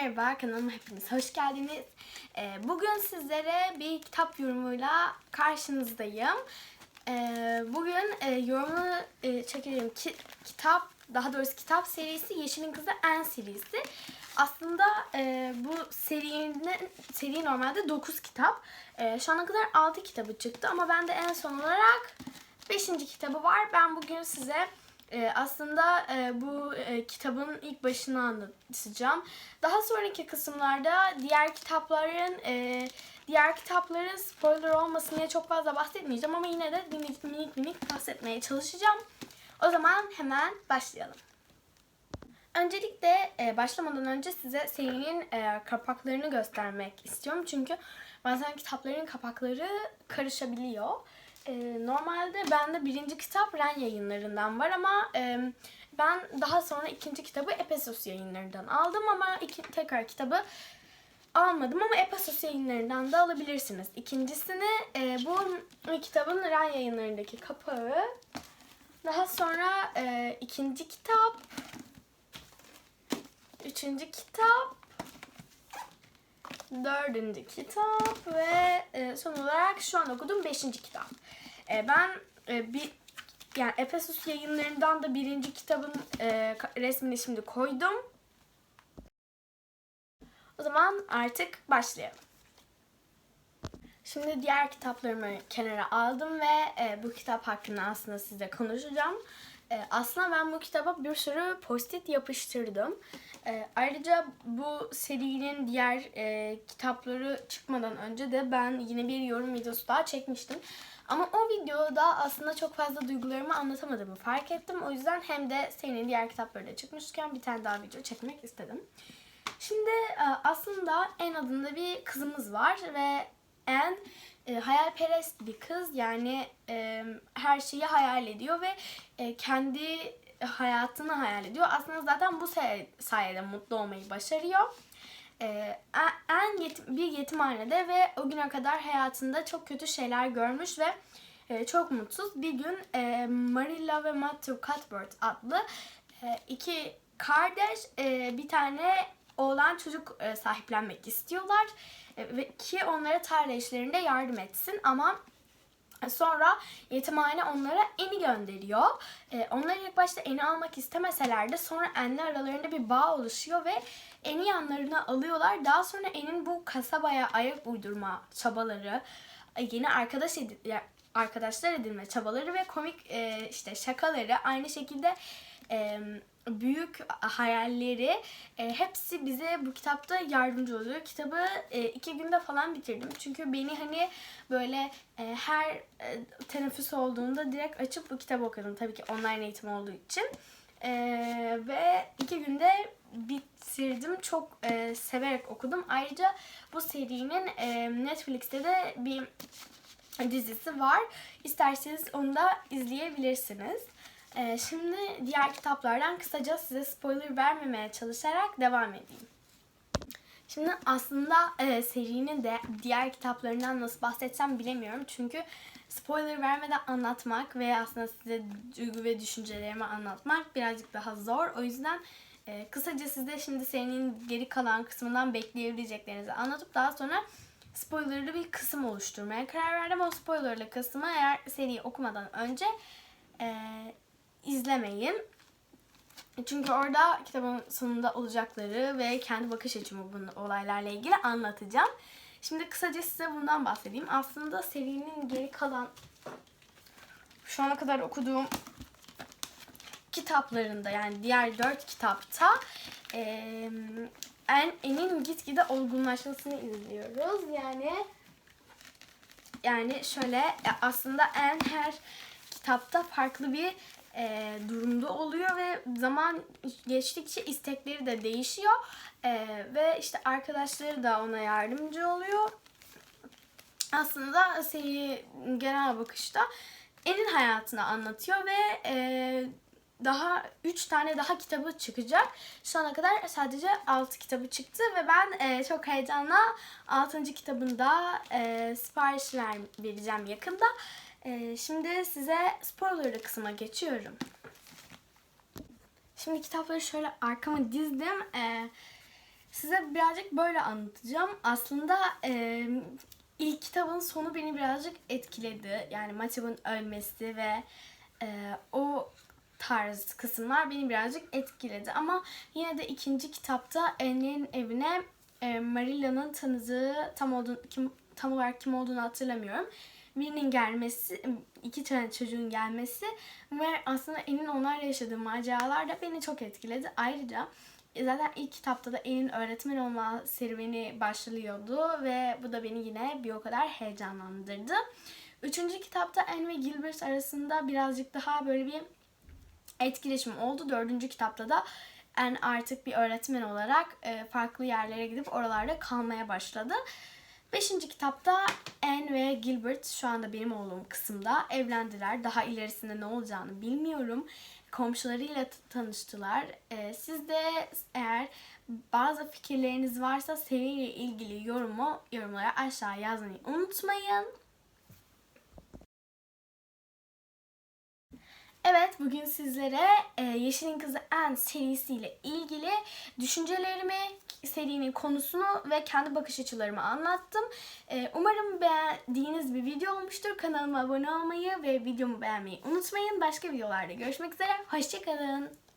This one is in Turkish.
Merhaba kanalıma hepiniz hoş geldiniz. Ee, bugün sizlere bir kitap yorumuyla karşınızdayım. Ee, bugün e, yorumunu e, çekeceğim ki, kitap, daha doğrusu kitap serisi Yeşilin Kızı En serisi. Aslında e, bu serinin seri normalde 9 kitap. Şu ana kadar 6 kitabı çıktı ama bende en son olarak 5. kitabı var. Ben bugün size ee, aslında e, bu e, kitabın ilk başını anlatacağım. Daha sonraki kısımlarda diğer kitapların e, diğer kitapların spoiler olmasın diye çok fazla bahsetmeyeceğim ama yine de minik minik minik bahsetmeye çalışacağım. O zaman hemen başlayalım. Öncelikle e, başlamadan önce size serinin e, kapaklarını göstermek istiyorum. Çünkü bazen kitapların kapakları karışabiliyor. E, normalde bende birinci kitap Ren yayınlarından var ama ben daha sonra ikinci kitabı Epesos yayınlarından aldım ama iki, tekrar kitabı almadım ama Epesos yayınlarından da alabilirsiniz. İkincisini e, bu kitabın Ren yayınlarındaki kapağı. Daha sonra e, ikinci kitap, üçüncü kitap, dördüncü kitap ve e, son olarak şu an okuduğum beşinci kitap. E, ben e, bir yani Efesus yayınlarından da birinci kitabın e, resmini şimdi koydum. O zaman artık başlayalım. Şimdi diğer kitaplarımı kenara aldım ve e, bu kitap hakkında aslında size konuşacağım. E, aslında ben bu kitaba bir sürü post-it yapıştırdım. E, ayrıca bu serinin diğer e, kitapları çıkmadan önce de ben yine bir yorum videosu daha çekmiştim. Ama o videoda aslında çok fazla duygularımı anlatamadığımı fark ettim. O yüzden hem de serinin diğer kitapları da çıkmışken bir tane daha video çekmek istedim. Şimdi e, aslında En adında bir kızımız var ve En e, hayalperest bir kız yani e, her şeyi hayal ediyor ve e, kendi hayatını hayal ediyor. Aslında zaten bu sayede mutlu olmayı başarıyor. E, en yetim, bir yetimhanede ve o güne kadar hayatında çok kötü şeyler görmüş ve e, çok mutsuz. Bir gün e, Marilla ve Matthew Cuthbert adlı e, iki kardeş e, bir tane oğlan çocuk e, sahiplenmek istiyorlar e, ve ki onlara tarla işlerinde yardım etsin ama Sonra yetimhane onlara Eni gönderiyor. Ee, onlar ilk başta Eni almak istemeseler de sonra En'le aralarında bir bağ oluşuyor ve Eni yanlarına alıyorlar. Daha sonra En'in bu kasabaya ayak uydurma çabaları, yeni arkadaş arkadaşlar edinme çabaları ve komik e, işte şakaları aynı şekilde e, büyük hayalleri e, hepsi bize bu kitapta yardımcı oluyor. Kitabı e, iki günde falan bitirdim. Çünkü beni hani böyle e, her e, teneffüs olduğunda direkt açıp bu kitabı okudum. Tabii ki online eğitim olduğu için. E, ve iki günde bitirdim. Çok e, severek okudum. Ayrıca bu serinin e, Netflix'te de bir dizisi var. İsterseniz onu da izleyebilirsiniz. Ee, şimdi diğer kitaplardan kısaca size spoiler vermemeye çalışarak devam edeyim. Şimdi aslında e, serinin de diğer kitaplarından nasıl bahsetsem bilemiyorum. Çünkü spoiler vermeden anlatmak ve aslında size duygu ve düşüncelerimi anlatmak birazcık daha zor. O yüzden e, kısaca size şimdi serinin geri kalan kısmından bekleyebileceklerinizi anlatıp daha sonra spoilerlı bir kısım oluşturmaya karar verdim. O spoilerlı kısmı eğer seriyi okumadan önce e, izlemeyin. Çünkü orada kitabın sonunda olacakları ve kendi bakış açımı bu olaylarla ilgili anlatacağım. Şimdi kısaca size bundan bahsedeyim. Aslında serinin geri kalan şu ana kadar okuduğum kitaplarında yani diğer dört kitapta e, en enin gitgide olgunlaşmasını izliyoruz. Yani yani şöyle aslında en her kitapta farklı bir e, durumda oluyor ve zaman geçtikçe istekleri de değişiyor e, ve işte arkadaşları da ona yardımcı oluyor. Aslında seri genel bakışta Elin hayatını anlatıyor ve e, daha 3 tane daha kitabı çıkacak. Şu ana kadar sadece 6 kitabı çıktı ve ben e, çok heyecanla 6. kitabında e, sipariş ver, vereceğim yakında. Ee, şimdi size spoilerlı kısma geçiyorum. Şimdi kitapları şöyle arkama dizdim. Ee, size birazcık böyle anlatacağım. Aslında e, ilk kitabın sonu beni birazcık etkiledi. Yani Matev'in ölmesi ve e, o tarz kısımlar beni birazcık etkiledi. Ama yine de ikinci kitapta Anne'nin evine e, Marilla'nın tanıdığı tam olduğunu, kim, tam olarak kim olduğunu hatırlamıyorum. Birinin gelmesi, iki tane çocuğun gelmesi ve aslında En'in onlarla yaşadığı maceralar da beni çok etkiledi. Ayrıca e, zaten ilk kitapta da En'in öğretmen olma serüveni başlıyordu ve bu da beni yine bir o kadar heyecanlandırdı. Üçüncü kitapta Anne ve Gilbert arasında birazcık daha böyle bir etkileşim oldu. Dördüncü kitapta da Anne artık bir öğretmen olarak e, farklı yerlere gidip oralarda kalmaya başladı. Beşinci kitapta Anne ve Gilbert şu anda benim olduğum kısımda evlendiler. Daha ilerisinde ne olacağını bilmiyorum. Komşularıyla tanıştılar. E, siz de eğer bazı fikirleriniz varsa seriyle ilgili yorumu yorumlara aşağı yazmayı unutmayın. Evet, bugün sizlere e, Yeşilin Kızı En serisiyle ilgili düşüncelerimi, serinin konusunu ve kendi bakış açılarımı anlattım. E, umarım beğendiğiniz bir video olmuştur. Kanalıma abone olmayı ve videomu beğenmeyi unutmayın. Başka videolarda görüşmek üzere. Hoşçakalın.